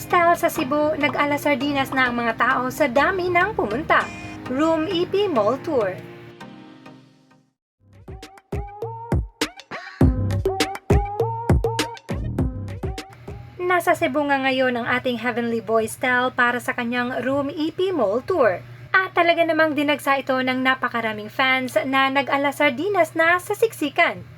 Style sa Cebu, nag-ala sardinas na ang mga tao sa dami ng pumunta. Room EP Mall Tour. Nasa Cebu nga ngayon ang ating Heavenly Boy Style para sa kanyang Room EP Mall Tour. At talaga namang dinagsa ito ng napakaraming fans na nag-ala sardinas na sa siksikan.